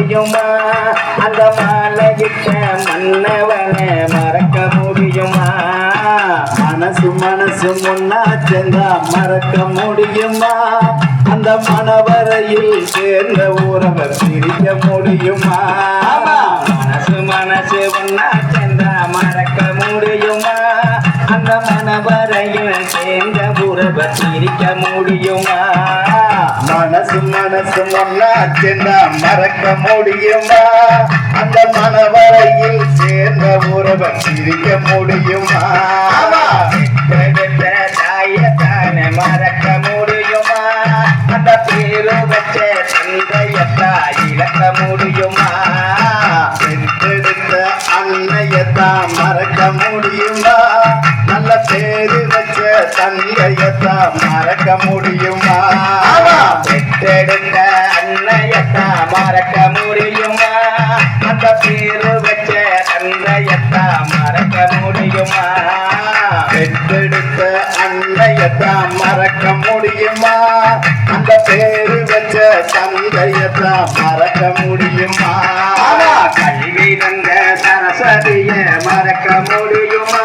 முடியுமா? அந்த மாலையிட்ட மன்னவனை மறக்க முடியுமா? மனசு மனசு முன்னா சேர்ந்தா மறக்க முடியுமா? அந்த மணவரையில் சேர்ந்த உறவை பிரிக்க முடியுமா? மனசு மனசு ஒன்னா சேர்ந்தா மறக்க முடியுமா? அந்த மனவரையில் சேர்ந்த உறவை பிரிக்க முடியுமா? மனசு மனசு சேர்ந்தா மறக்க முடியுமா? அந்த மணவரையில் சேர்ந்த உறவை பிரிக்க முடியுமா? தாயத்தானே மறக்க முடியுமா? தந்தையத்தான் மறக்க முடியுமா? கல்வி தந்த சரஸ்வதிய மறக்க முடியுமா?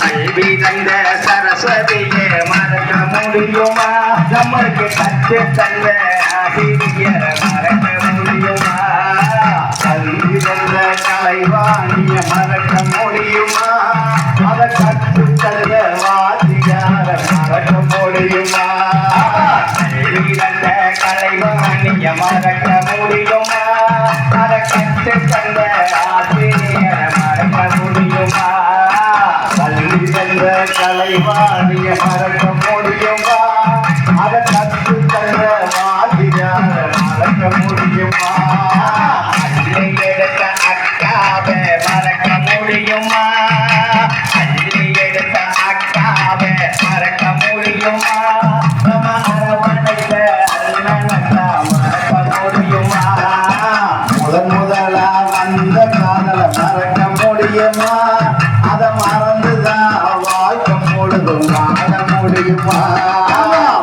கல்வி தந்த சரஸ்வதிய மறக்க முடியுமா? நம்மளுக்கு கற்று தந்த ஆசிரியரை கலைவாணிய அந்த காதல மறக்க முடியுமா? அதை மறந்துதான் வாழ்க்கை முழுதும் வாழ முடியுமா?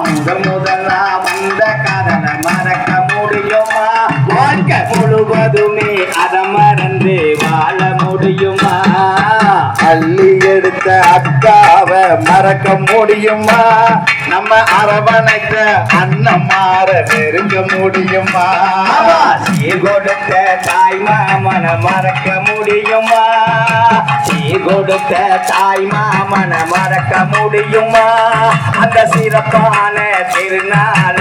முதல் முதலா வந்த காதல மறக்க முடியுமா? வாழ்க்கை முழுவதுமே அதை மறந்து வாழ முடியுமா? அள்ளி எடுத்த அக்காவை மறக்க முடியுமா? நம்ம அரவணைத்த அண்ணன் மாற நெருங்க முடியுமா? சீ கொடுத்த தாய் மாமன மறக்க முடியுமா? சீ கொடுத்த தாய் மாமன மறக்க முடியுமா? அந்த சிறப்பான திருநாள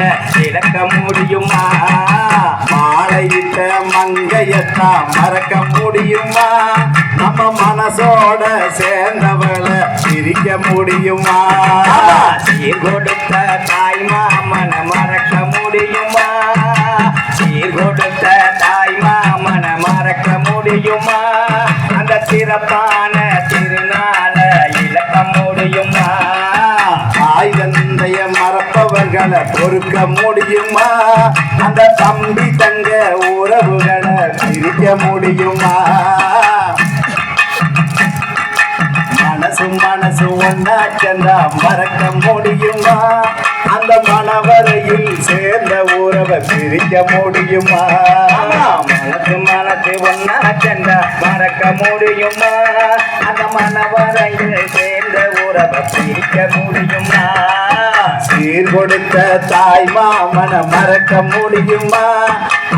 இழக்க முடியுமா? மாலையிட்ட மங்கையத்தான் மறக்க முடியுமா? நம்ம மனசோட சேர்ந்தவளை பிரிக்க முடியுமா? சீர் கொடுத்த தாய் மாமன மறக்க முடியுமா? சீர் கொடுத்த தாய் மாமன மறக்க முடியுமா? அந்த சிறப்பான திருநாள இழக்க முடியுமா? தாய் தந்தைய மறப்பவர்களை பொறுக்க முடியுமா? அந்த தம்பி தங்க உறவுகளை பிரிக்க முடியுமா? மனசு மனசு ஒன்னா சென்றா மறக்க முடியுமா? அந்த மனவரையில் சேர்ந்த உறவை பிரிக்க முடியுமா? மனசு மனசு ஒன்னா சென்றா மறக்க முடியுமா? அந்த மனவரையில் சேர்ந்த உறவை பிரிக்க முடியுமா? சீர் கொடுத்த தாய் மாமன மறக்க முடியுமா?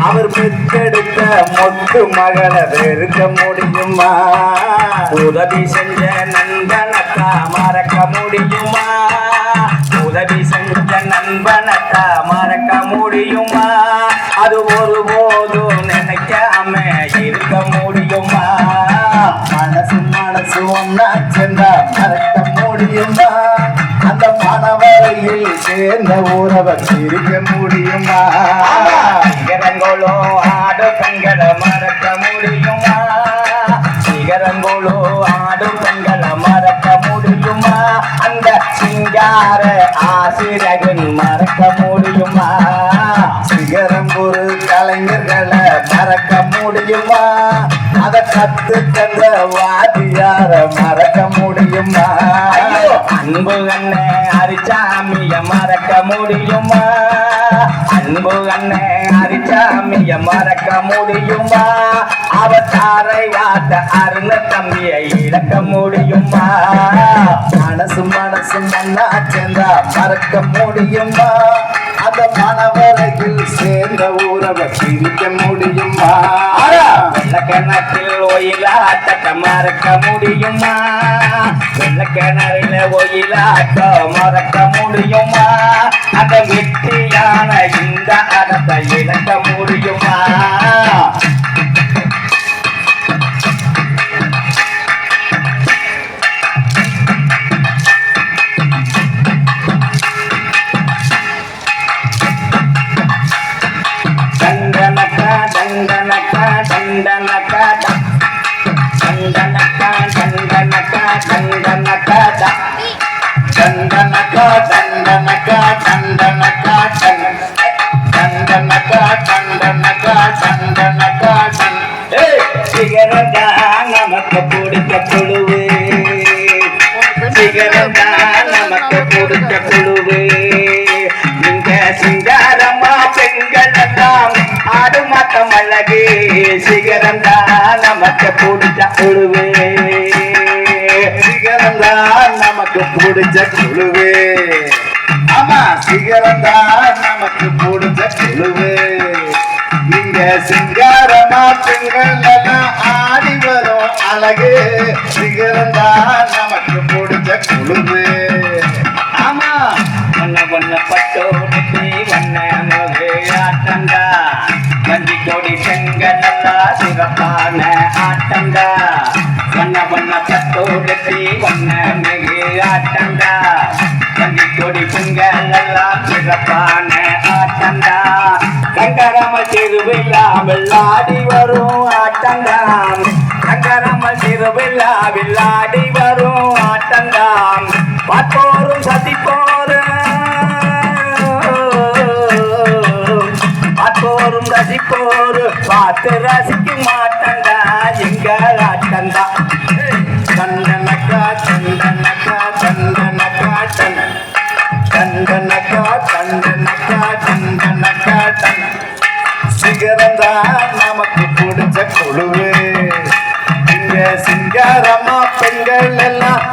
அவர் பெற்றெடுத்த மொத்து மகளை வெறுக்க முடியுமா? உதவி செஞ்ச நண்பனத்தா மறக்க முடியுமா? உதவி செஞ்ச நண்பனத்தா மறக்க முடியுமா? அது ஒருபோதும் நினைக்காம இருக்க முடியுமா? மனசு மனசு ஒன்னா அந்த மனவரையில் சேர்ந்த உறவை பிரிக்க முடியுமா? சிகரங்களோ ஆடு கண்களை மறக்க முடியுமா? சிகரங்களோ ஆடு கண்களை மறக்க முடியுமா? அந்த சிங்கார ஆசிரியன் மறக்க முடியுமா? சிகரம் ஒரு கலைஞர்களை மறக்க முடியுமா? அதை கத்து தந்த வாதியார மறக்க முடியுமா? அன்பு அண்ணே அரிச்சாமிய மறக்க முடியுமா? அன்பு அண்ணே அரிச்சாமிய மறக்க முடியுமா? அவதாரை வாத்த அருண தம்பியை இழக்க முடியுமா? மனசு மனசு மண்ணா சென்றா மறக்க முடியுமா? அந்த மனவரையில் சேர்ந்த உறவை பிரிக்க முடியுமா? வெள்ளக்கிணற்றில் ஒயிலாட்ட மறக்க முடியுமா? வெள்ளக்கிணறில் ஒயிலாட்ட மறக்க முடியுமா? அந்த வெற்றியான இந்த அறத்தை ಚಂದನಕ ಚಂದನಕ ಚಂದನಕ ಚಂದನಕ ಚಂದನಕ ಚಂದನಕ ಚಂದನಕ ಚಂದನಕ ಚಂದನಕ ಚಂದನಕ ಚಂದನಕ ಸಿಗರ ஆடும் மாட்டம் அழகு சிகரம் தான் நமக்கு பிடிச்ச குழுவே. சிகரம் தான் நமக்கு பிடிச்ச குழுவே. ஆமா சிகரம் தான் நமக்கு பிடிச்ச குழுவே. இங்க சிங்கார மாற்றங்கள் ஆடி வரும் அழகு. சிகரம் தான் நமக்கு பிடிச்ச குழுவே. ஆமா பண்ண பண்ண பட்டோம் ஜோடி செங்கடலா சிறப்பான ஆட்டம்டா ஒன்ன ஒன்ன சத்தோடுத்தி ஒன்ன மிகு ஆட்டம்டா தங்கி ஜோடி பொங்கலா சிறப்பான ஆட்டம்டா சங்கரம திருவிழா வில்லாடி வரும் ஆட்டம்டா சங்கரம திருவிழா வில்லாடி வரும் ஆட்டம்டா பார்த்தோரும் பார்த்து ரசிக்க மாட்டண்டா எங்கள் ஆட்டண்டா கண்டனக்கா கண்டனக்கா கண்டனக்கா கண்டன் கண்டனக்கா கண்டனக்கா கண்டனக்கா கண்ணன் சிகரம் தான் நமக்கு பிடிச்ச குழுவு. இங்க சிங்காரமா பெண்கள் எல்லாம்